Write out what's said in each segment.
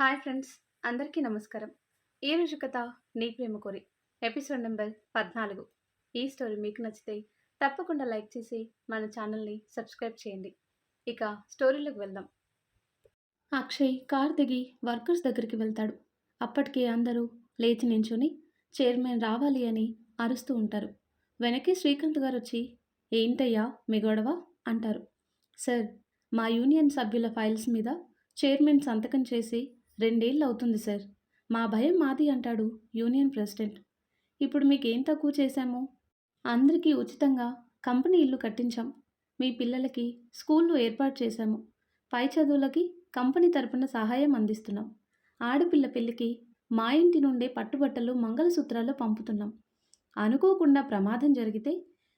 Hi friends అందరికీ నమస్కారం. ఈరోజు కథ నీ ప్రేమ కోరి ఎపిసోడ్ నెంబర్ పద్నాలుగు. ఈ స్టోరీ మీకు నచ్చితే తప్పకుండా లైక్ చేసి మన ఛానల్ని సబ్స్క్రైబ్ చేయండి. ఇక స్టోరీలోకి వెళ్దాం. అక్షయ్ కార్ దిగి వర్కర్స్ దగ్గరికి వెళ్తాడు. అప్పటికి అందరూ లేచి నించుని చైర్మన్ రావాలి అని అరుస్తూ ఉంటారు. వెనక్కి శ్రీకాంత్ గారు వచ్చి ఏంటయ్యా మీ గొడవ? అంటారు. సార్ మా యూనియన్ సభ్యుల ఫైల్స్ మీద చైర్మన్ సంతకం చేసి రెండేళ్ళు అవుతుంది సార్. మా భయం మాది అంటాడు యూనియన్ ప్రెసిడెంట్. ఇప్పుడు మీకేం తక్కువ చేశాము? అందరికీ ఉచితంగా కంపెనీ ఇల్లు కట్టించాం. మీ పిల్లలకి స్కూళ్ళు ఏర్పాటు చేశాము. పై చదువులకి కంపెనీ తరపున సహాయం అందిస్తున్నాం. ఆడపిల్ల పెళ్ళికి మా ఇంటి నుండే పట్టుబట్టలు మంగళసూత్రాలు పంపుతున్నాం. అనుకోకుండా ప్రమాదం జరిగితే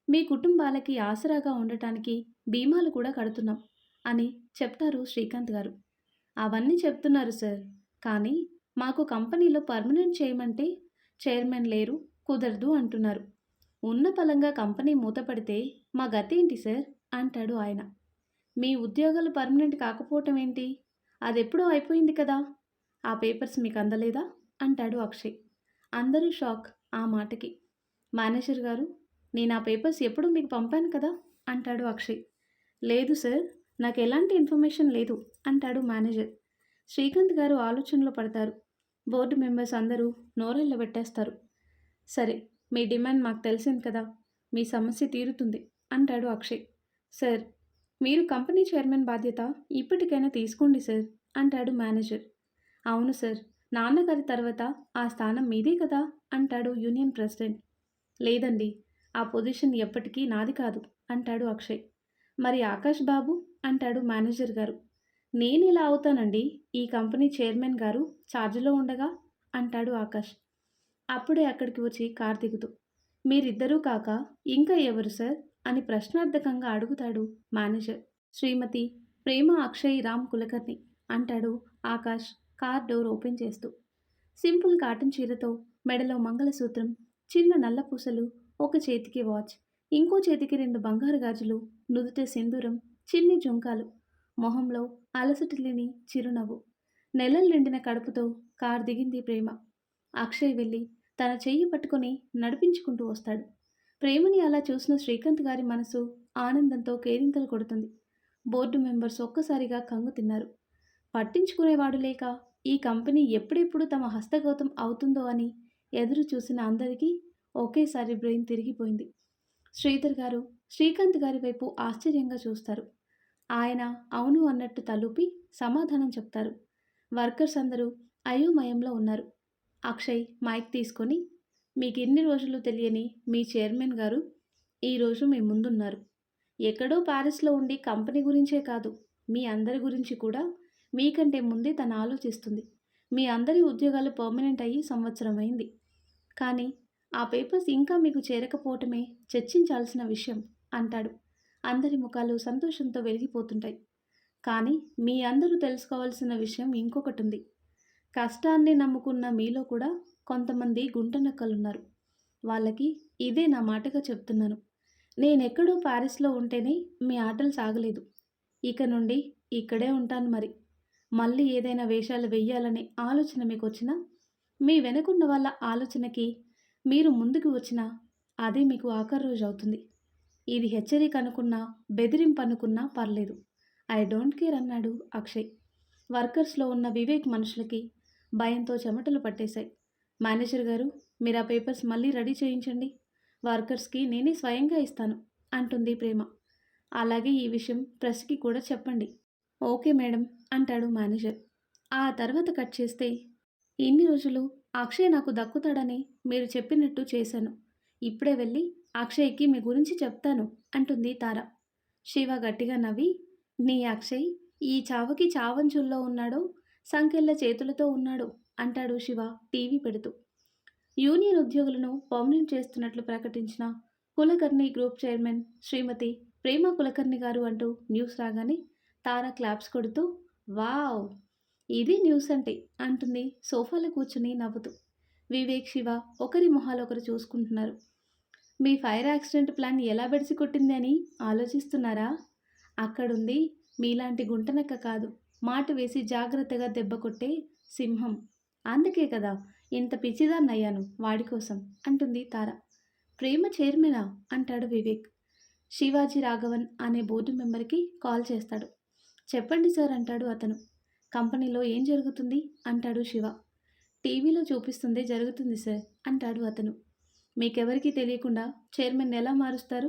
మీ కుటుంబాలకి ఆసరాగా ఉండటానికి బీమాలు కూడా కడుతున్నాం అని చెప్తారు శ్రీకాంత్ గారు. అవన్నీ చెప్తున్నారు సార్. కానీ మాకు కంపెనీలో పర్మనెంట్ చేయమంటే చైర్మన్ లేరు కుదరదు అంటున్నారు. ఉన్న పలంగా కంపెనీ మూతపడితే మా గతి ఏంటి సార్? అంటాడు ఆయన. మీ ఉద్యోగాలు పర్మనెంట్ కాకపోవటం ఏంటి? అది ఎప్పుడో అయిపోయింది కదా? ఆ పేపర్స్ మీకు అందలేదా? అంటాడు అక్షయ్. అందరూ షాక్ ఆ మాటకి. మేనేజర్ గారు నేను ఆ పేపర్స్ ఎప్పుడు మీకు పంపాను కదా? అంటాడు అక్షయ్. లేదు సార్ నాకు ఎలాంటి ఇన్ఫర్మేషన్ లేదు అంటాడు మేనేజర్. శ్రీకాంత్ గారు ఆలోచనలో పడతారు. బోర్డు మెంబర్స్ అందరూ నోరెళ్ళ పెట్టేస్తారు. సరే మీ డిమాండ్ మాకు తెలిసింది కదా మీ సమస్య తీరుతుంది అంటాడు అక్షయ్. సార్ మీరు కంపెనీ చైర్మన్ బాధ్యత ఇప్పటికైనా తీసుకోండి సార్ అంటాడు మేనేజర్. అవును సార్ నాన్నగారి తర్వాత ఆ స్థానం మీదే కదా అంటాడు యూనియన్ ప్రెసిడెంట్. లేదండి ఆ పొజిషన్ ఎప్పటికీ నాది కాదు అంటాడు అక్షయ్. మరి ఆకాష్ బాబు? అంటాడు మేనేజర్ గారు. నేను ఇలా అవుతానండి. ఈ కంపెనీ చైర్మన్ గారు ఛార్జ్లో ఉండగా? అంటాడు ఆకాష్. అప్పుడే అక్కడికి వచ్చి కార్ దిగుతూ. మీరిద్దరూ కాక ఇంకా ఎవరు సార్? అని ప్రశ్నార్థకంగా అడుగుతాడు మేనేజర్. శ్రీమతి ప్రేమ అక్షయ్ రామ్ కులకర్ణి అంటాడు ఆకాష్ కార్ డోర్ ఓపెన్ చేస్తూ. సింపుల్ కాటన్ చీరతో మెడలో మంగళసూత్రం చిన్న నల్ల పూసలు ఒక చేతికి వాచ్ ఇంకో చేతికి రెండు బంగారు గాజులు నుదుట సింధూరం చిన్ని జుంకాలు. మొహంలో అలసట లేని చిరునవ్వు. నెలలు నిండిన కడుపుతో కారు దిగింది ప్రేమ. అక్షయ్ వెళ్ళి తన చెయ్యి పట్టుకొని నడిపించుకుంటూ వస్తాడు. ప్రేమని అలా చూసిన శ్రీకాంత్ గారి మనసు ఆనందంతో కేరింతలు కొడుతుంది. బోర్డు మెంబర్స్ ఒక్కసారిగా కంగు తిన్నారు. పట్టించుకునేవాడు లేక ఈ కంపెనీ ఎప్పుడెప్పుడు తమ హస్తగౌతం అవుతుందో అని ఎదురు చూసిన అందరికీ ఒకేసారి బ్రెయిన్ తిరిగిపోయింది. శ్రీధర్ గారు శ్రీకాంత్ గారి వైపు ఆశ్చర్యంగా చూస్తారు. ఆయన అవును అన్నట్టు తలుపి సమాధానం చెప్తారు. వర్కర్స్ అందరూ అయోమయంలో ఉన్నారు. అక్షయ్ మైక్ తీసుకొని మీకు ఎన్ని రోజులు తెలియని మీ చైర్మన్ గారు ఈరోజు మీ ముందున్నారు. ఎక్కడో ప్యారిస్లో ఉండి కంపెనీ గురించే కాదు మీ అందరి గురించి కూడా మీకంటే ముందే తను ఆలోచిస్తుంది. మీ అందరి ఉద్యోగాలు పర్మనెంట్ అయ్యి సంవత్సరం అయింది. కానీ ఆ పేపర్స్ ఇంకా మీకు చేరకపోవటమే చర్చించాల్సిన విషయం అంటాడు. అందరి ముఖాలు సంతోషంతో వెలిగిపోతుంటాయి. కానీ మీ అందరూ తెలుసుకోవాల్సిన విషయం ఇంకొకటి ఉంది కష్టాన్ని నమ్ముకున్న మీలో కూడా కొంతమంది గుంటనక్కలున్నారు. వాళ్ళకి ఇదే నా మాటగా చెప్తున్నాను. నేనెక్కడో ప్యారిస్లో ఉంటేనే మీ ఆటలు సాగలేదు. ఇక నుండి ఇక్కడే ఉంటాను మరి. మళ్ళీ ఏదైనా వేషాలు వెయ్యాలనే ఆలోచన మీకు వచ్చినా మీ వెనుకున్న వాళ్ళ ఆలోచనకి మీరు ముందుకు వచ్చినా అదే మీకు ఆఖరి రోజు అవుతుంది. ఇది హెచ్చరిక అనుకున్నా బెదిరింపు అనుకున్నా పర్లేదు. ఐ డోంట్ కేర్ అన్నాడు అక్షయ్. వర్కర్స్లో ఉన్న వివేక్ మనుషులకి భయంతో చెమటలు పట్టేశాయి. మేనేజర్ గారు మీరు ఆ పేపర్స్ మళ్ళీ రెడీ చేయించండి. వర్కర్స్కి నేనే స్వయంగా ఇస్తాను అంటుంది ప్రేమ. అలాగే ఈ విషయం ప్రెస్కి కూడా చెప్పండి. ఓకే మేడం అంటాడు మేనేజర్. ఆ తర్వాత కట్ చేస్తే ఇన్ని రోజులు అక్షయ్ నాకు దక్కుతాడని మీరు చెప్పినట్టు చేశాను. ఇప్పుడే వెళ్ళి అక్షయ్కి మీ గురించి చెప్తాను అంటుంది తార. శివ గట్టిగా నవ్వి నీ అక్షయ్ ఈ చావకి చావంచుల్లో ఉన్నాడో సంఖ్యల చేతులతో ఉన్నాడు అంటాడు శివ టీవీ పెడుతూ. యూనియన్ ఉద్యోగులను పర్మనెంట్ చేస్తున్నట్లు ప్రకటించిన కులకర్ణి గ్రూప్ చైర్మన్ శ్రీమతి ప్రేమ కులకర్ణి గారు అంటూ న్యూస్ రాగానే తార క్లాప్స్ కొడుతూ వావ్! ఇది న్యూస్ అంటే అంటుంది. సోఫాలో కూర్చుని నవ్వుతూ. వివేక్ శివ ఒకరి మొహాలు ఒకరు చూసుకుంటున్నారు. మీ ఫైర్ యాక్సిడెంట్ ప్లాన్ ఎలా బెడిసి కొట్టింది అని ఆలోచిస్తున్నారా? అక్కడుంది మీలాంటి గుంటనక్క కాదు. మాట వేసి జాగ్రత్తగా దెబ్బ కొట్టే సింహం. అందుకే కదా ఇంత పిచ్చిదాన్నయ్యాను వాడి కోసం అంటుంది తార. ప్రేమ చైర్మనా? అంటాడు వివేక్. శివాజీ రాఘవన్ అనే బోర్డు మెంబర్కి కాల్ చేస్తాడు. చెప్పండి సార్ అంటాడు అతను. కంపెనీలో ఏం జరుగుతుంది? అంటాడు శివ. టీవీలో చూపిస్తుంది జరుగుతుంది సార్ అంటాడు అతను. మీకెవరికీ తెలియకుండా చైర్మన్ ఎలా మారుస్తారు?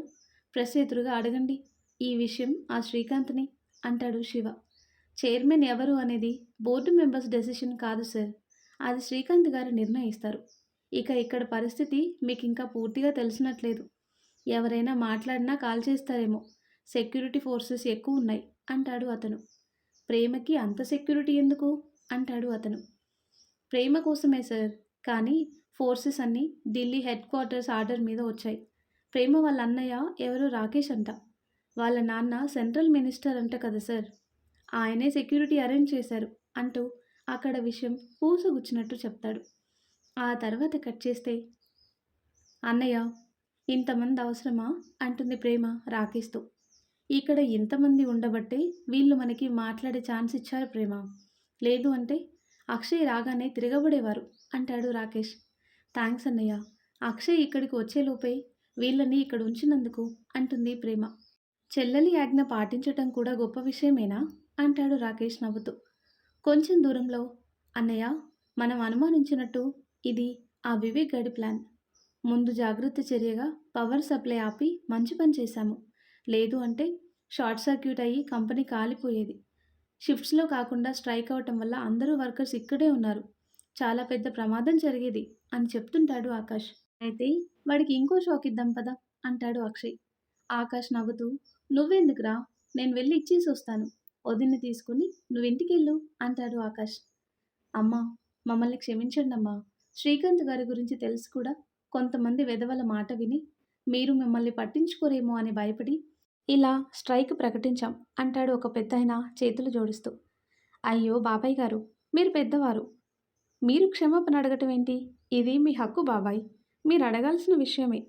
ప్రెస్ ఎదురుగా అడగండి. ఈ విషయం ఆ శ్రీకాంత్ని అంటాడు శివ. చైర్మన్ ఎవరు అనేది బోర్డు మెంబర్స్ డెసిషన్ కాదు సార్. అది శ్రీకాంత్ గారు నిర్ణయిస్తారు. ఇక ఇక్కడ పరిస్థితి మీకు ఇంకా పూర్తిగా తెలిసినట్లేదు. ఎవరైనా మాట్లాడినా కాల్ చేస్తారేమో. సెక్యూరిటీ ఫోర్సెస్ ఎక్కువ ఉన్నాయి అంటాడు అతను. ప్రేమకి అంత సెక్యూరిటీ ఎందుకు? అంటాడు అతను. ప్రేమ కోసమే సార్ కానీ ఫోర్సెస్ అన్నీ ఢిల్లీ హెడ్ క్వార్టర్స్ ఆర్డర్ మీద వచ్చాయి. ప్రేమ వాళ్ళ అన్నయ్య ఎవరు రాకేష్ అంట. వాళ్ళ నాన్న సెంట్రల్ మినిస్టర్ అంట కదా సార్. ఆయనే సెక్యూరిటీ అరేంజ్ చేశారు అంటూ అక్కడ విషయం పూసగుచ్చినట్టు చెప్తాడు. ఆ తర్వాత కట్ చేస్తే అన్నయ్య ఇంతమంది అవసరమా? అంటుంది ప్రేమ రాకేష్తో. ఇక్కడ ఇంతమంది ఉండబట్టే వీళ్ళు మనకి మాట్లాడే ఛాన్స్ ఇచ్చారు ప్రేమ. లేదు అంటే అక్షయ్ రాగానే తిరగబడేవారు అంటాడు రాకేష్. థ్యాంక్స్ అన్నయ్య. అక్షయ్ ఇక్కడికి వచ్చేలోపే వీళ్ళని ఇక్కడ ఉంచినందుకు అంటుంది ప్రేమ. చెల్లెలి ఆజ్ఞ పాటించటం కూడా గొప్ప విషయమేనా? అంటాడు రాకేష్ నవ్వుతూ. కొంచెం దూరంలో అన్నయ్య మనం అనుమానించినట్టు ఇది ఆ వివేక్ గడి ప్లాన్. ముందు జాగ్రత్త చర్యగా పవర్ సప్లై ఆపి మంచి పని చేశాము. లేదు అంటే షార్ట్ సర్క్యూట్ అయ్యి కంపెనీ కాలిపోయేది. షిఫ్ట్స్లో కాకుండా స్ట్రైక్ అవటం వల్ల అందరూ వర్కర్స్ ఇక్కడే ఉన్నారు. చాలా పెద్ద ప్రమాదం జరిగేది అని చెప్తుంటాడు ఆకాష్. అయితే వాడికి ఇంకో షాక్ ఇద్దాం పదా అంటాడు అక్షయ్. ఆకాష్ నవ్వుతూ నువ్వెందుకురా? నేను వెళ్ళి ఇచ్చేసి వస్తాను. వదిన్ని తీసుకుని నువ్వు ఇంటికి వెళ్ళు అంటాడు ఆకాష్. అమ్మా మమ్మల్ని క్షమించండి అమ్మా శ్రీకాంత్ గారి గురించి తెలిసి కూడా. కొంతమంది వెధవల మాట విని మీరు మిమ్మల్ని పట్టించుకోరేమో అని భయపడి ఇలా స్ట్రైక్ ప్రకటించాం అంటాడు ఒక పెద్దాయన చేతులు జోడిస్తూ. అయ్యో బాబాయ్ గారు మీరు పెద్దవారు. మీరు క్షమాపణ అడగటం ఏంటి ఇది మీ హక్కు బాబాయ్. మీరు అడగాల్సిన విషయమే.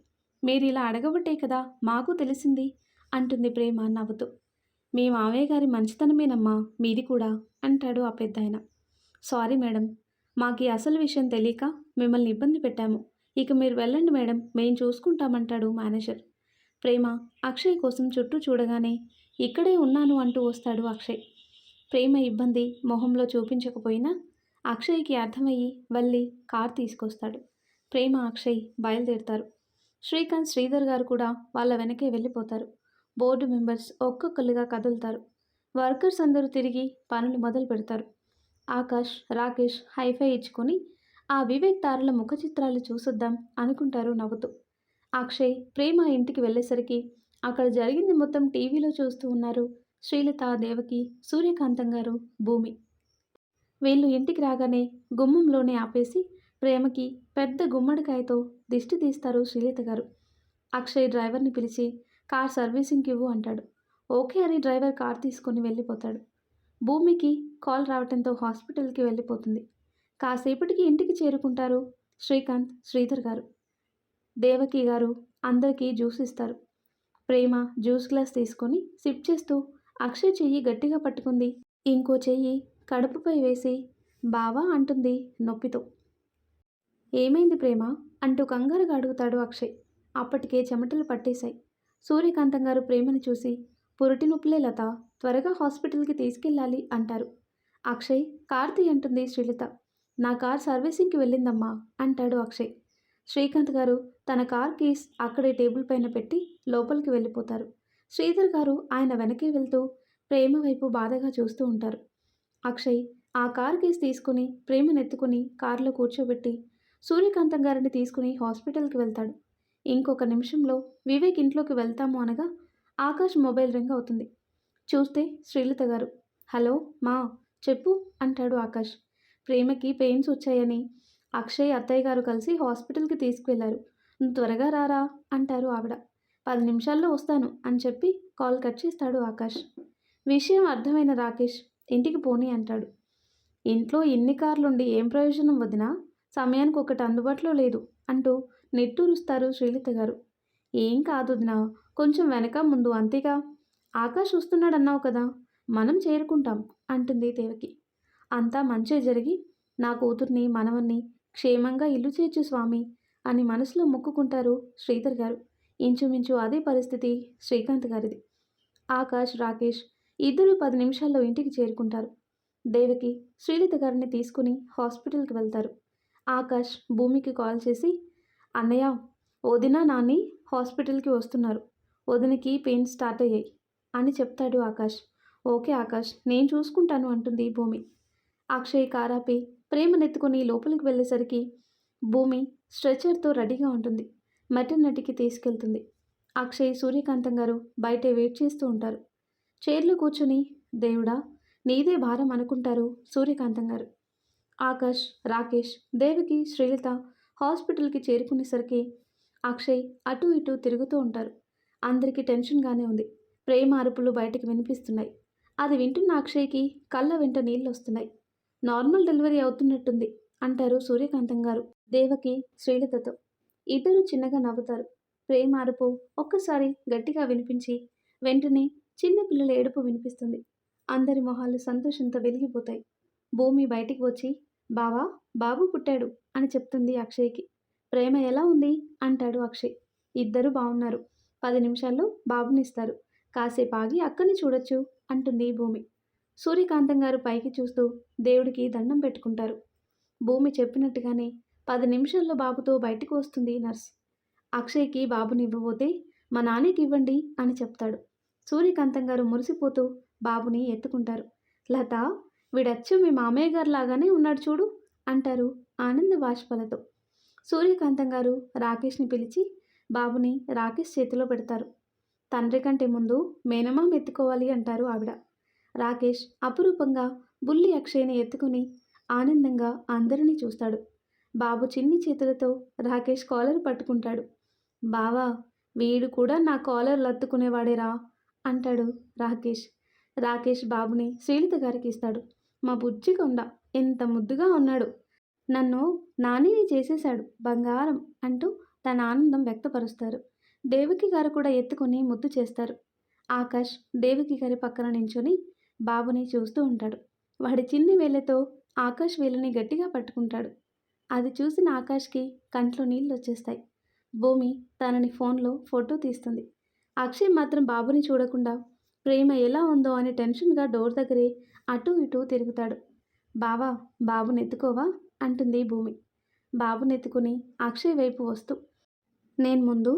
మీరు ఇలా అడగబట్టే కదా మాకు తెలిసింది అంటుంది ప్రేమ నవ్వుతూ. మీ మావయ్య గారి మంచితనమేనమ్మా మీది కూడా అంటాడు ఆ పెద్దాయన. సారీ మేడం మాకు ఈ అసలు విషయం తెలియక మిమ్మల్ని ఇబ్బంది పెట్టాము. ఇక మీరు వెళ్ళండి మేడం మేము చూసుకుంటామంటాడు మేనేజర్. ప్రేమ అక్షయ్ కోసం చుట్టూ చూడగానే ఇక్కడే ఉన్నాను అంటూ వస్తాడు అక్షయ్. ప్రేమ ఇబ్బంది మొహంలో చూపించకపోయినా అక్షయ్కి అర్థమయ్యి వెళ్ళి కార్ తీసుకొస్తాడు. ప్రేమ అక్షయ్ బయలుదేరుతారు. శ్రీకాంత్ శ్రీధర్ గారు కూడా వాళ్ళ వెనకే వెళ్ళిపోతారు. బోర్డు మెంబర్స్ ఒక్కొక్కరుగా కదులుతారు. వర్కర్స్ అందరూ తిరిగి పనులు మొదలు పెడతారు. ఆకాష్ రాకేష్ హైఫై ఇచ్చుకొని ఆ వివేక్ తారల ముఖ చిత్రాలు చూసొద్దాం అనుకుంటారు నవ్వుతూ. అక్షయ్ ప్రేమ ఇంటికి వెళ్ళేసరికి అక్కడ జరిగింది మొత్తం టీవీలో చూస్తూ ఉన్నారు శ్రీలత దేవకి సూర్యకాంతం గారు భూమి. వీళ్ళు ఇంటికి రాగానే గుమ్మంలోనే ఆపేసి ప్రేమకి పెద్ద గుమ్మడికాయతో దిష్టి తీస్తారు శ్రీలత గారు. అక్షయ్ డ్రైవర్ని పిలిచి కార్ సర్వీసింగ్కి ఇవ్వు అంటాడు. ఓకే అని డ్రైవర్ కార్ తీసుకొని వెళ్ళిపోతాడు. భూమికి కాల్ రావడంతో హాస్పిటల్కి వెళ్ళిపోతుంది. కాసేపటికి ఇంటికి చేరుకుంటారు శ్రీకాంత్ శ్రీధర్ గారు. దేవకి గారు అందరికీ జ్యూస్ ఇస్తారు. ప్రేమ జ్యూస్ గ్లాస్ తీసుకొని సిప్ చేస్తూ అక్షయ్ చెయ్యి గట్టిగా పట్టుకుంది. ఇంకో చెయ్యి కడుపుపై వేసి బావా అంటుంది నొప్పితో. ఏమైంది ప్రేమ? అంటూ కంగారుగా అడుగుతాడు అక్షయ్. అప్పటికే చెమటలు పట్టేశాయి. సూర్యకాంతం గారు ప్రేమని చూసి పురిటి నొప్పులే లత త్వరగా హాస్పిటల్కి తీసుకెళ్ళాలి అంటారు. అక్షయ్ కార్తీ అంటుంది శ్రీలత. నా కార్ సర్వీసింగ్కి వెళ్ళిందమ్మా అంటాడు అక్షయ్. శ్రీకాంత్ గారు తన కార్ కీస్ అక్కడే టేబుల్ పైన పెట్టి లోపలికి వెళ్ళిపోతారు. శ్రీధర్ గారు ఆయన వెనకే వెళ్తూ ప్రేమ వైపు బాధగా చూస్తూ ఉంటారు. అక్షయ్ ఆ కార్ కీస్ తీసుకుని ప్రేమనెత్తుకుని కారులో కూర్చోబెట్టి సూర్యకాంతం గారిని తీసుకుని హాస్పిటల్కి వెళ్తాడు. ఇంకొక నిమిషంలో వివేక్ ఇంట్లోకి వెళ్తాము అనగా ఆకాష్ మొబైల్ రింగ్ అవుతుంది. చూస్తే శ్రీలత గారు హలో మా చెప్పు అంటాడు ఆకాష్. ప్రేమకి పెయిన్స్ వచ్చాయని అక్షయ్ అత్తయ్య గారు కలిసి హాస్పిటల్కి తీసుకువెళ్ళారు. త్వరగా రారా అంటారు ఆవిడ. పది నిమిషాల్లో వస్తాను అని చెప్పి కాల్ కట్ చేస్తాడు ఆకాష్. విషయం అర్థమైన రాకేష్ ఇంటికి పోనీ అంటాడు. ఇంట్లో ఎన్ని కార్లుండి ఏం ప్రయోజనం వదినా? సమయానికి ఒకటి అందుబాటులో లేదు అంటూ నెట్టూరుస్తారు శ్రీలత గారు. ఏం కాదు వదినా కొంచెం వెనక ముందు అంతేగా. ఆకాష్ వస్తున్నాడన్నావు కదా మనం చేరుకుంటాం అంటుంది దేవకి. అంతా మంచే జరిగి నా కూతుర్ని మనవన్ని క్షేమంగా ఇల్లు చేర్చు స్వామి అని మనసులో మొక్కుకుంటారు శ్రీధర్ గారు. ఇంచుమించు అదే పరిస్థితి శ్రీకాంత్ గారిది. ఆకాష్ రాకేష్ ఇద్దరు పది నిమిషాల్లో ఇంటికి చేరుకుంటారు. దేవకి శ్రీలత గారిని తీసుకుని హాస్పిటల్కి వెళ్తారు. ఆకాష్ భూమికి కాల్ చేసి అన్నయ్య వదిన నాని హాస్పిటల్కి వస్తున్నారు. వదినకి పెయిన్ స్టార్ట్ అయ్యాయి అని చెప్తాడు ఆకాష్. ఓకే ఆకాష్ నేను చూసుకుంటాను అంటుంది భూమి. అక్షయ్ కారాపి ప్రేమనెత్తుకుని లోపలికి వెళ్ళేసరికి భూమి స్ట్రెచర్తో రెడీగా ఉంటుంది. మెటర్నిటీకి తీసుకెళ్తుంది. అక్షయ్ సూర్యకాంతం గారు బయటే వెయిట్ చేస్తూ ఉంటారు. చైర్లో కూర్చుని దేవుడా నీదే భారం అనుకుంటారు సూర్యకాంతం గారు. ఆకాష్ రాకేష్ దేవికి శ్రీలత హాస్పిటల్కి చేరుకునేసరికి అక్షయ్ అటు ఇటు తిరుగుతూ ఉంటారు. అందరికీ టెన్షన్గానే ఉంది. ప్రేమ అరుపులు బయటికి వినిపిస్తున్నాయి. అది వింటున్న అక్షయ్కి కళ్ళ వెంట నీళ్ళు వస్తున్నాయి. నార్మల్ డెలివరీ అవుతున్నట్టుంది అంటారు సూర్యకాంతం గారు. దేవకి శ్రీలతతో. ఇద్దరు చిన్నగా నవ్వుతారు. ప్రేమ అరుపు ఒక్కసారి గట్టిగా వినిపించి వెంటనే చిన్న పిల్లల ఏడుపు వినిపిస్తుంది. అందరి మొహాలు సంతోషంతో వెలిగిపోతాయి. భూమి బయటికి వచ్చి బావా బాబు పుట్టాడు అని చెప్తుంది అక్షయ్కి. ప్రేమ ఎలా ఉంది? అంటాడు అక్షయ్. ఇద్దరు బాగున్నారు పది నిమిషాల్లో బాబునిస్తారు. కాసేపు ఆగి అక్కని చూడొచ్చు అంటుంది భూమి. సూర్యకాంతం గారు పైకి చూస్తూ దేవుడికి దండం పెట్టుకుంటారు. భూమి చెప్పినట్టుగానే పది నిమిషాల్లో బాబుతో బయటకు వస్తుంది నర్స్. అక్షయ్కి బాబుని ఇవ్వబోతే మా నాన్నకి ఇవ్వండి అని చెప్తాడు. సూర్యకాంతం గారు మురిసిపోతూ బాబుని ఎత్తుకుంటారు. లత వీడచ్చు మీ మామయ్య గారు లాగానే ఉన్నాడు చూడు అంటారు ఆనంద బాష్పలతో. సూర్యకాంతం గారు రాకేష్ని పిలిచి బాబుని రాకేష్ చేతిలో పెడతారు. తండ్రి కంటే ముందు మేనమాం ఎత్తుకోవాలి అంటారు ఆవిడ. రాకేష్ అపురూపంగా బుల్లి అక్షయ్ని ఎత్తుకుని ఆనందంగా అందరినీ చూస్తాడు. బాబు చిన్ని చేతులతో రాకేష్ కాలర్ పట్టుకుంటాడు. బావా వీడు కూడా నా కాలర్ లత్తుకునేవాడేరా అంటాడు రాకేష్. రాకేష్ బాబుని శ్రీలిత గారికి ఇస్తాడు. మా బుజ్జి కొండ ఎంత ముద్దుగా ఉన్నాడు. నన్ను నానిని చేసేశాడు బంగారం అంటూ తన ఆనందం వ్యక్తపరుస్తారు. దేవికి గారు కూడా ఎత్తుకొని ముద్దు చేస్తారు. ఆకాష్ దేవికి గారి పక్కన నించొని బాబుని చూస్తూ ఉంటాడు. వాడి చిన్ని వేళ్ళతో ఆకాష్ వేలని గట్టిగా పట్టుకుంటాడు. అది చూసిన ఆకాష్కి కంట్లో నీళ్ళు వచ్చేస్తాయి భూమి తనని ఫోన్లో ఫోటో తీస్తుంది. అక్షయ్ మాత్రం బాబుని చూడకుండా ప్రేమ ఎలా ఉందో అని టెన్షన్గా డోర్ దగ్గరే అటూ ఇటూ తిరుగుతాడు. బావా బాబుని ఎత్తుకోవా? అంటుంది భూమి. బాబుని ఎత్తుకుని అక్షయ్ వైపు వస్తూ నేను ముందు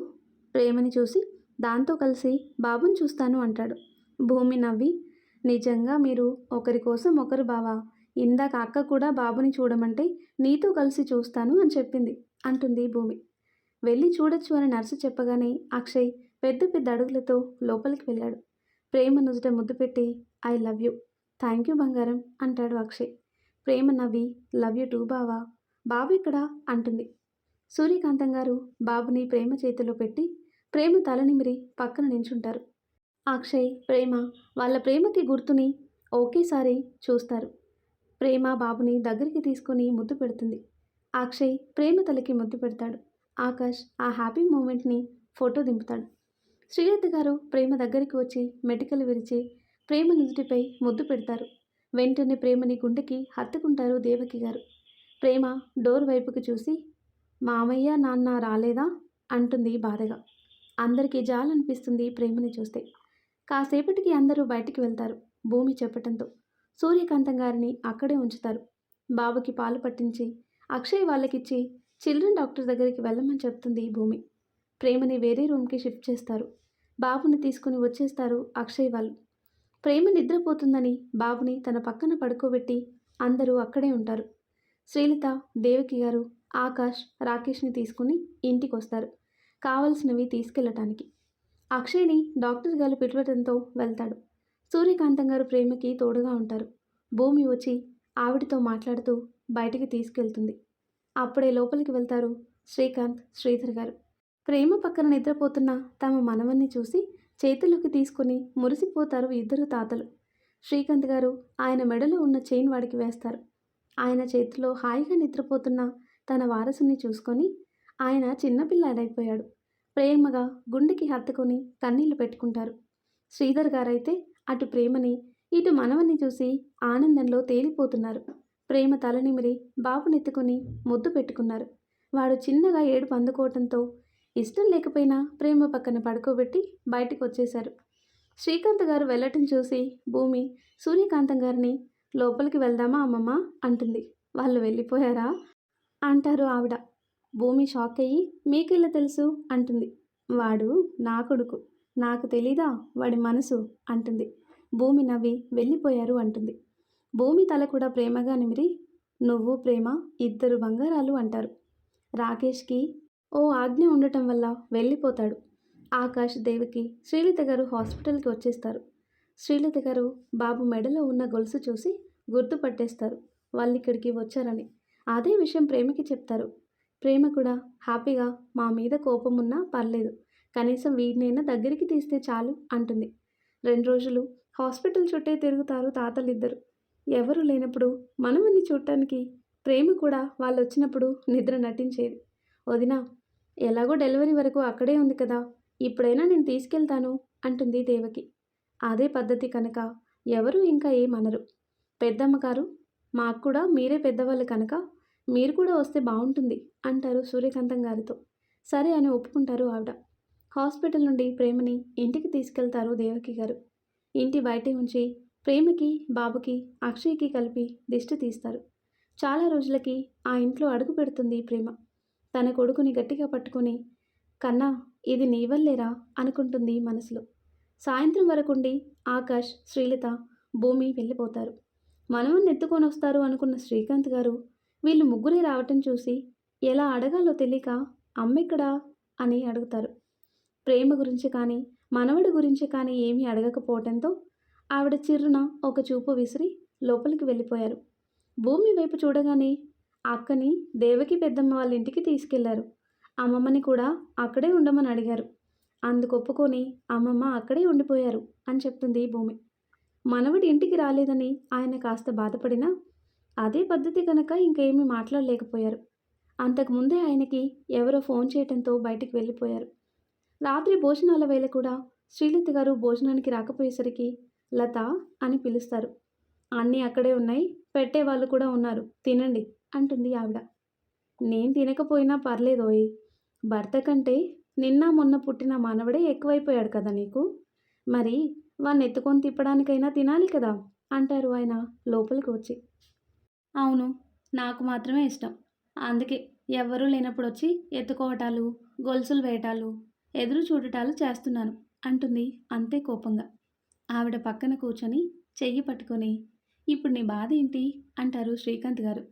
ప్రేమని చూసి దాంతో కలిసి బాబుని చూస్తాను అంటాడు. భూమి నవ్వి నిజంగా మీరు ఒకరి కోసం ఒకరు బావా ఇందాక అక్క కూడా బాబుని చూడమంటే నీతో కలిసి చూస్తాను అని చెప్పింది అంటుంది భూమి. వెళ్ళి చూడొచ్చు అని నర్సు చెప్పగానే అక్షయ్ పెద్ద పెద్ద అడుగులతో లోపలికి వెళ్ళాడు. ప్రేమ నుదుట ముద్దు పెట్టి I love you thank you బంగారం అంటాడు అక్షయ్. ప్రేమ నవ్వి లవ్ యూ టూ బావా బాబు ఇక్కడ అంటుంది. సూర్యకాంతం గారు బాబుని ప్రేమ చేతిలో పెట్టి ప్రేమ తలనిమిరి పక్కన నించుంటారు. అక్షయ్ ప్రేమ వాళ్ళ ప్రేమకి గుర్తుని ఒకేసారి చూస్తారు. ప్రేమ బాబుని దగ్గరికి తీసుకొని ముద్దు పెడుతుంది. అక్షయ్ ప్రేమ తలకి ముద్దు పెడతాడు. ఆకాష్ ఆ హ్యాపీ మూమెంట్ని ఫోటో దింపుతాడు. శ్రీలత గారు ప్రేమ దగ్గరికి వచ్చి మెటికలు విరిచి ప్రేమ నుదుటిపై ముద్దు పెడతారు. వెంటనే ప్రేమని గుండెకి హత్తుకుంటారు దేవకి గారు. ప్రేమ డోర్ వైపుకి చూసి మామయ్య నాన్న రాలేదా? అంటుంది బాధగా. అందరికీ జాలనిపిస్తుంది ప్రేమని చూస్తే. కాసేపటికి అందరూ బయటికి వెళ్తారు భూమి చెప్పటంతో సూర్యకాంతం గారిని అక్కడే ఉంచుతారు. బాబుకి పాలు పట్టించి అక్షయ్ వాళ్ళకిచ్చి చిల్డ్రన్ డాక్టర్ దగ్గరికి వెళ్ళమని చెప్తుంది భూమి. ప్రేమని వేరే రూమ్కి షిఫ్ట్ చేస్తారు. బాబుని తీసుకుని వచ్చేస్తారు అక్షయ్ వాళ్ళు. ప్రేమ నిద్రపోతుందని బాబుని తన పక్కన పడుకోబెట్టి అందరూ అక్కడే ఉంటారు. శ్రీలత దేవకి గారు ఆకాష్ రాకేష్ని తీసుకుని ఇంటికి వస్తారు కావలసినవి తీసుకెళ్ళటానికి. అక్షయ్ని డాక్టర్ గారు పిలవడంతో వెళ్తాడు. సూర్యకాంతం గారు ప్రేమకి తోడుగా ఉంటారు. భూమి వచ్చి ఆవిడతో మాట్లాడుతూ బయటికి తీసుకెళ్తుంది. అప్పుడే లోపలికి వెళ్తారు శ్రీకాంత్ శ్రీధర్ గారు. ప్రేమ పక్కన నిద్రపోతున్న తమ మనవన్ని చూసి చేతుల్లోకి తీసుకుని మురిసిపోతారు ఇద్దరు తాతలు. శ్రీకాంత్ గారు ఆయన మెడలో ఉన్న చైన్ వాడికి వేస్తారు. ఆయన చేతిలో హాయిగా నిద్రపోతున్న తన వారసుని చూసుకొని ఆయన చిన్నపిల్లాడైపోయాడు ప్రేమగా గుండెకి హత్తుకొని కన్నీళ్ళు పెట్టుకుంటారు. శ్రీధర్ గారైతే అటు ప్రేమని ఇటు మనవని చూసి ఆనందంలో తేలిపోతున్నారు. ప్రేమ తలనిమిరి బాబునెత్తుకుని ముద్దు పెట్టుకున్నారు. వాడు చిన్నగా ఏడుపు అందుకోవటంతో ఇష్టం లేకపోయినా ప్రేమ పక్కన పడుకోబెట్టి బయటకు వచ్చేశారు శ్రీకాంత్ గారు వెళ్ళటం చూసి భూమి సూర్యకాంతం గారిని లోపలికి వెళ్దామా అమ్మమ్మ? అంటుంది. వాళ్ళు వెళ్ళిపోయారా? అంటారు ఆవిడ. భూమి షాక్ అయ్యి మీకెళ్ళ తెలుసు? అంటుంది. వాడు నా కొడుకు. నాకు తెలీదా వాడి మనసు? అంటుంది. భూమి నవ్వి వెళ్ళిపోయారు అంటుంది. భూమి తల కూడా ప్రేమగా నిమిరి నువ్వు ప్రేమ ఇద్దరు బంగారాలు అంటారు. రాకేష్కి ఓ ఆజ్ఞ ఉండటం వల్ల వెళ్ళిపోతాడు. ఆకాష్ దేవికి శ్రీలత గారు హాస్పిటల్కి వచ్చేస్తారు. శ్రీలత గారు బాబు మెడలో ఉన్న గొలుసు చూసి గుర్తుపట్టేస్తారు వాళ్ళు ఇక్కడికి వచ్చారని. అదే విషయం ప్రేమకి చెప్తారు. ప్రేమ కూడా హ్యాపీగా మా మీద కోపం ఉన్నా పర్లేదు. కనీసం వీడినైనా దగ్గరికి తీస్తే చాలు అంటుంది. రెండు రోజులు హాస్పిటల్ చుట్టే తిరుగుతారు తాతలిద్దరు. ఎవరు లేనప్పుడు మనమని చూడటానికి ప్రేమ కూడా వాళ్ళు వచ్చినప్పుడు నిద్ర నటించేది. వదినా ఎలాగో డెలివరీ వరకు అక్కడే ఉంది కదా ఇప్పుడైనా నేను తీసుకెళ్తాను అంటుంది దేవకి. అదే పద్ధతి కనుక ఎవరు ఇంకా ఏమనరు. పెద్దమ్మగారు మాకు కూడా మీరే పెద్దవాళ్ళు కనుక మీరు కూడా వస్తే బాగుంటుంది అంటారు సూర్యకాంతం గారితో. సరే అని ఒప్పుకుంటారు ఆవిడ. హాస్పిటల్ నుండి ప్రేమని ఇంటికి తీసుకెళ్తారు దేవకి గారు. ఇంటి బయట ఉంచి ప్రేమకి బాబుకి అక్షయ్కి కలిపి దిష్టి తీస్తారు. చాలా రోజులకి ఆ ఇంట్లో అడుగు పెడుతుంది ప్రేమ. తన కొడుకుని గట్టిగా పట్టుకుని కన్నా ఇది నీ వల్లేరా? అనుకుంటుంది మనసులో. సాయంత్రం వరకుండి ఆకాష్ శ్రీలత భూమి వెళ్ళిపోతారు. మనవన్ని ఎత్తుకొని వస్తారు అనుకున్న శ్రీకాంత్ గారు వీళ్ళు ముగ్గురే రావటం చూసి ఎలా అడగాలో తెలియక అమ్మెక్కడా అని అడుగుతారు. ప్రేమ గురించి కానీ మనవడి గురించి కానీ ఏమీ అడగకపోవటంతో ఆవిడ చిరున ఒక చూపు విసిరి లోపలికి వెళ్ళిపోయారు. భూమి వైపు చూడగానే అక్కని దేవకి పెద్దమ్మ వాళ్ళ ఇంటికి తీసుకెళ్ళారు. అమ్మమ్మని కూడా అక్కడే ఉండమని అడిగారు. అందుకు ఒప్పుకొని అమ్మమ్మ అక్కడే ఉండిపోయారు అని చెప్తుంది భూమి. మనవడి ఇంటికి రాలేదని ఆయన కాస్త బాధపడినా అదే పద్ధతి కనుక ఇంకేమీ మాట్లాడలేకపోయారు. అంతకుముందే ఆయనకి ఎవరో ఫోన్ చేయటంతో బయటికి వెళ్ళిపోయారు. రాత్రి భోజనాల వేళ కూడా శ్రీలత గారు భోజనానికి రాకపోయేసరికి లత అని పిలుస్తారు. అన్నీ అక్కడే ఉన్నాయి. పెట్టేవాళ్ళు కూడా ఉన్నారు. తినండి అంటుంది ఆవిడ. నేను తినకపోయినా పర్లేదోయ్ భర్త కంటే నిన్న మొన్న పుట్టిన మానవుడే ఎక్కువైపోయాడు కదా నీకు? మరి వాన్ని ఎత్తుకొని తిప్పడానికైనా తినాలి కదా? అంటారు ఆయన లోపలికి వచ్చి. అవును నాకు మాత్రమే ఇష్టం. అందుకే ఎవ్వరూ లేనప్పుడు వచ్చి ఎత్తుకోవటాలు గొలుసులు వేయటాలు ఎదురు చూడటాలు చేస్తున్నాను అంటుంది అంతే కోపంగా. ఆవిడ పక్కన కూర్చొని చెయ్యి పట్టుకొని ఇప్పుడు నీ బాధ ఏంటి? అంటారు శ్రీకాంత్ గారు.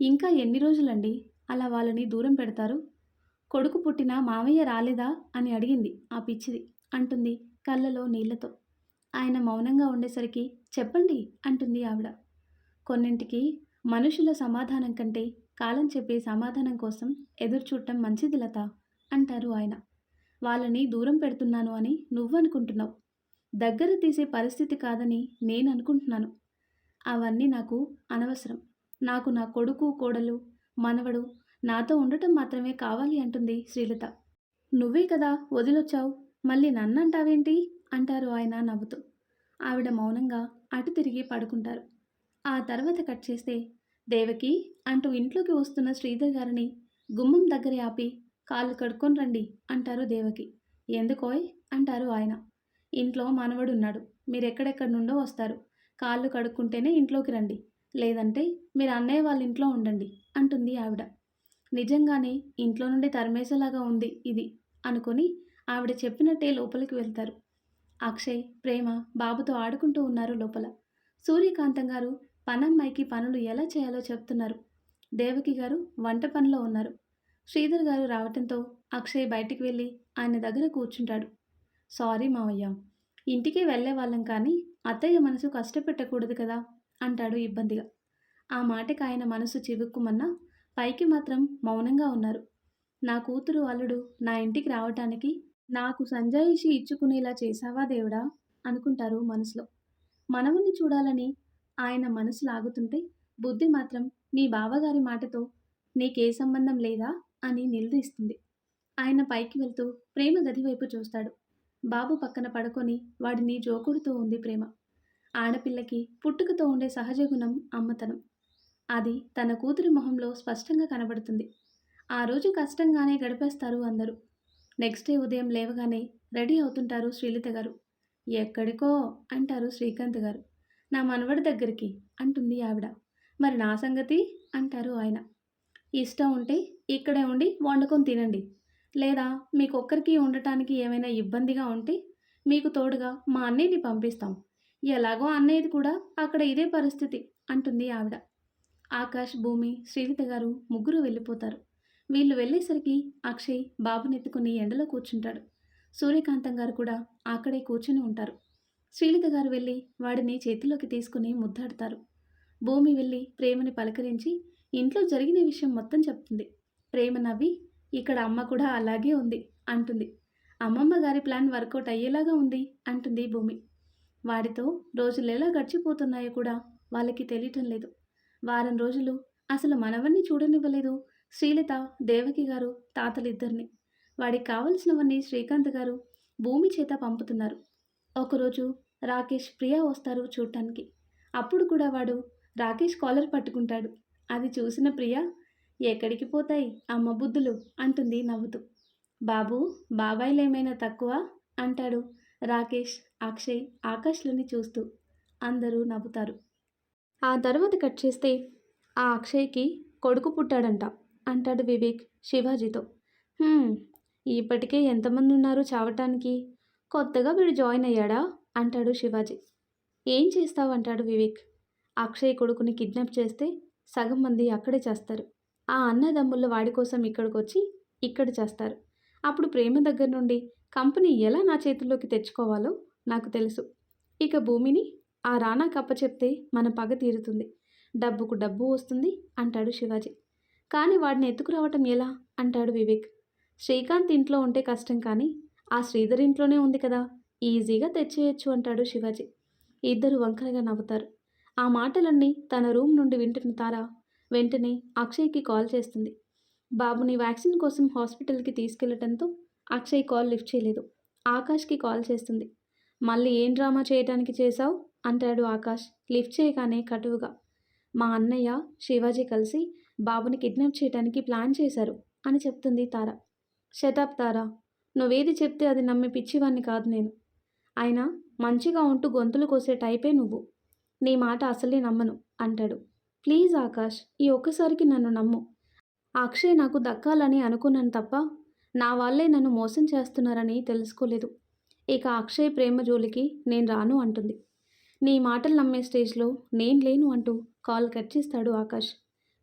ఇంకా ఎన్ని రోజులండి అలా వాళ్ళని దూరం పెడతారు? కొడుకు పుట్టిన మామయ్య రాలేదా? అని అడిగింది ఆ పిచ్చిది అంటుంది కళ్ళలో నీళ్ళతో. ఆయన మౌనంగా ఉండేసరికి చెప్పండి అంటుంది ఆవిడ. కొన్నింటికి మనుషుల సమాధానం కంటే కాలం చెప్పే సమాధానం కోసం ఎదురు చూడటం మంచిది లత అంటారు ఆయన. వాళ్ళని దూరం పెడుతున్నాను అని నువ్వు అనుకుంటున్నావు దగ్గర తీసే పరిస్థితి కాదని నేను అనుకుంటున్నాను అవన్నీ నాకు అనవసరం. నాకు నా కొడుకు కోడలు మనవడు నాతో ఉండటం మాత్రమే కావాలి అంటుంది శ్రీలత. నువ్వే కదా వదిలొచ్చావు మళ్ళీ నన్నంటావేంటి? అంటారు ఆయన నవ్వుతూ. ఆవిడ మౌనంగా అటు తిరిగి పడుకుంటారు. ఆ తర్వాత కట్ చేస్తే దేవకి అంటూ ఇంట్లోకి వస్తున్న శ్రీధర్ గారిని గుమ్మం దగ్గర ఆపి కాళ్ళు కడుక్కొని రండి అంటారు దేవకి. ఎందుకోయ్? అంటారు ఆయన. ఇంట్లో మనవడున్నాడు. మీరు ఎక్కడెక్కడి నుండో వస్తారు. కాళ్ళు కడుక్కుంటేనే ఇంట్లోకి రండి. లేదంటే మీరు అన్నయ్య వాళ్ళ ఇంట్లో ఉండండి అంటుంది ఆవిడ. నిజంగానే ఇంట్లో నుండి తరిమేసేలాగా ఉంది ఇది అనుకొని ఆవిడ చెప్పినట్టే లోపలికి వెళ్తారు. అక్షయ్ ప్రేమ బాబుతో ఆడుకుంటూ ఉన్నారు లోపల. సూర్యకాంతం గారు పనమ్మాయికి పనులు ఎలా చేయాలో చెప్తున్నారు. దేవకి గారు వంట పనిలో ఉన్నారు. శ్రీధర్ గారు రావటంతో అక్షయ్ బయటికి వెళ్ళి ఆయన దగ్గర కూర్చుంటాడు. సారీ మావయ్య ఇంటికి వెళ్ళే వాళ్ళం కానీ అత్తయ్య మనసు కష్టపెట్టకూడదు కదా అంటాడు ఇబ్బందిగా. ఆ మాటకి ఆయన మనసు చివుక్కుమన్నా పైకి మాత్రం మౌనంగా ఉన్నారు. నా కూతురు అల్లుడు నా ఇంటికి రావటానికి నాకు సంజాయిషి ఇచ్చుకునేలా చేశావా దేవుడా అనుకుంటారు మనసులో. మనవన్ని చూడాలని ఆయన మనసు లాగుతుంటే బుద్ధి మాత్రం మీ బావగారి మాటతో నీకే సంబంధం లేదా? అని నిలదీస్తుంది. ఆయన పైకి వెళ్తూ ప్రేమ గది వైపు చూస్తాడు. బాబు పక్కన పడుకొని వాడిని జోకుడుతూ ఉంది ప్రేమ. ఆడపిల్లకి పుట్టుకతో ఉండే సహజ గుణం అమ్మతనం. అది తన కూతురి మొహంలో స్పష్టంగా కనబడుతుంది. ఆ రోజు కష్టంగానే గడిపేస్తారు అందరూ. నెక్స్ట్ డే ఉదయం లేవగానే రెడీ అవుతుంటారు శ్రీలిత గారు. ఎక్కడికో అంటారు శ్రీకాంత్ గారు. నా మనవడి దగ్గరికి అంటుంది ఆవిడ. మరి నా సంగతి? అంటారు ఆయన. ఇష్టం ఉంటే ఇక్కడే ఉండి వండుకొని తినండి. లేదా మీకు ఒక్కరికి ఉండటానికి ఏమైనా ఇబ్బందిగా ఉంటే మీకు తోడుగా మా అన్నయ్యని పంపిస్తాం. ఎలాగో అన్నయ్యది కూడా అక్కడ ఇదే పరిస్థితి అంటుంది ఆవిడ. ఆకాష్ భూమి శ్రీలిత గారు ముగ్గురు వెళ్ళిపోతారు. వీళ్ళు వెళ్ళేసరికి అక్షయ్ బాబునెత్తుకుని ఎండలో కూర్చుంటాడు. సూర్యకాంతం గారు కూడా అక్కడే కూర్చుని ఉంటారు. శ్రీలిత గారు వెళ్ళి వాడిని చేతిలోకి తీసుకుని ముద్దాడతారు. భూమి వెళ్ళి ప్రేమని పలకరించి ఇంట్లో జరిగిన విషయం మొత్తం చెప్తుంది. ప్రేమ నవ్వి ఇక్కడ అమ్మ కూడా అలాగే ఉంది అంటుంది. అమ్మమ్మ గారి ప్లాన్ వర్కౌట్ అయ్యేలాగా ఉంది అంటుంది భూమి. వాడితో రోజులు ఎలా గడిచిపోతున్నాయో కూడా వాళ్ళకి తెలియటం లేదు. వారం రోజులు అసలు మనవన్నీ చూడనివ్వలేదు శ్రీలత దేవకి గారు తాతలిద్దరిని. వాడికి కావలసినవన్నీ శ్రీకాంత్ గారు భూమి చేత పంపుతున్నారు. ఒకరోజు రాకేష్ ప్రియా వస్తారు చూడటానికి అప్పుడు కూడా వాడు రాకేష్ కాలర్ పట్టుకుంటాడు. అది చూసిన ప్రియ ఎక్కడికి పోతాయి? అమ్మ బుద్ధులు అంటుంది నవ్వుతూ. బాబు బాబాయిలేమైనా తక్కువ? అంటాడు రాకేష్ అక్షయ్ ఆకాష్లని చూస్తూ. అందరూ నవ్వుతారు. ఆ తర్వాత కట్ చేస్తే ఆ అక్షయ్కి కొడుకు పుట్టాడంట అంటాడు వివేక్ శివాజీతో. ఇప్పటికే ఎంతమంది ఉన్నారు చావటానికి? కొత్తగా వీడు జాయిన్ అయ్యాడా? అంటాడు శివాజీ. ఏం చేస్తావు? అంటాడు వివేక్. అక్షయ్ కొడుకుని కిడ్నాప్ చేస్తే సగం మంది అక్కడే చేస్తారు. ఆ అన్నదమ్ముల వాడి కోసం ఇక్కడికి వచ్చి ఇక్కడ చేస్తారు. అప్పుడు ప్రేమ దగ్గర నుండి కంపెనీ ఎలా నా చేతుల్లోకి తెచ్చుకోవాలో నాకు తెలుసు. ఇక భూమిని ఆ రానా కప్ప చెప్తే మన పగ తీరుతుంది. డబ్బుకు డబ్బు వస్తుంది అంటాడు శివాజీ. కానీ వాడిని ఎత్తుకురావటం ఎలా? అంటాడు వివేక్. శ్రీకాంత్ ఇంట్లో ఉంటే కష్టం కానీ ఆ శ్రీధర్ ఇంట్లోనే ఉంది కదా ఈజీగా తెచ్చేయచ్చు అంటాడు శివాజీ. ఇద్దరు వంకరగా నవ్వుతారు. ఆ మాటలన్నీ తన రూమ్ నుండి వింటున్న తార వెంటనే అక్షయ్కి కాల్ చేస్తుంది. బాబుని వ్యాక్సిన్ కోసం హాస్పిటల్కి తీసుకెళ్ళటంతో అక్షయ్ కాల్ లిఫ్ట్ చేయలేదు. ఆకాష్కి కాల్ చేస్తుంది. మళ్ళీ ఏం డ్రామా చేయడానికి చేశావు? అంటాడు ఆకాష్ లిఫ్ట్ చేయగానే కటువుగా. మా అన్నయ్య శివాజీ కలిసి బాబుని కిడ్నాప్ చేయడానికి ప్లాన్ చేశారు అని చెప్తుంది తార. షటప్ తారా నువ్వేది చెప్తే అది నమ్మి పిచ్చివాణ్ణి కాదు నేను. అయినా మంచిగా ఉంటూ గొంతులు కోసే టైపే నువ్వు. నీ మాట అసలే నమ్మను అంటాడు. ప్లీజ్ ఆకాష్ ఈ ఒక్కసారికి నన్ను నమ్ము. అక్షయ్ నాకు దక్కాలని అనుకున్నాను తప్ప నా వాళ్ళే నన్ను మోసం చేస్తున్నారని తెలుసుకోలేదు. ఇక అక్షయ్ ప్రేమ జోలికి నేను రాను అంటుంది. నీ మాటలు నమ్మే స్టేజ్లో నేను లేను అంటూ కాల్ కట్ చేస్తాడు ఆకాష్.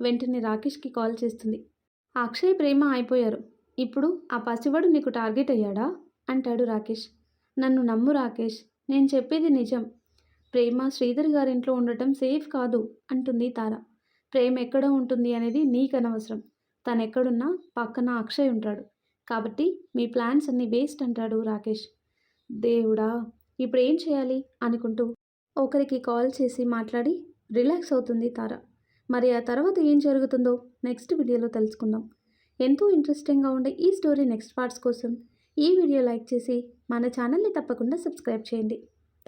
వెంటనే రాకేష్కి కాల్ చేస్తుంది. అక్షయ్ ప్రేమ అయిపోయారు ఇప్పుడు ఆ పసివాడు నీకు టార్గెట్ అయ్యాడా? అంటాడు రాకేష్. నన్ను నమ్ము రాకేష్ నేను చెప్పేది నిజం. ప్రేమ శ్రీధర్ గారింట్లో ఉండటం సేఫ్ కాదు అంటుంది తార. ప్రేమ ఎక్కడ ఉంటుంది అనేది నీకనవసరం. తను ఎక్కడున్నా పక్కన అక్షయ్ ఉంటాడు. కాబట్టి మీ ప్లాన్స్ అన్నీ వేస్ట్ అంటాడు రాకేష్. దేవుడా ఇప్పుడు ఏం చేయాలి? అనుకుంటూ ఒకరికి కాల్ చేసి మాట్లాడి రిలాక్స్ అవుతుంది తార. మరి ఆ తర్వాత ఏం జరుగుతుందో నెక్స్ట్ వీడియోలో తెలుసుకుందాం. ఎంతో ఇంట్రెస్టింగ్గా ఉండే ఈ స్టోరీ నెక్స్ట్ పార్ట్స్ కోసం ఈ వీడియో లైక్ చేసి మన ఛానల్ని తప్పకుండా సబ్స్క్రైబ్ చేయండి.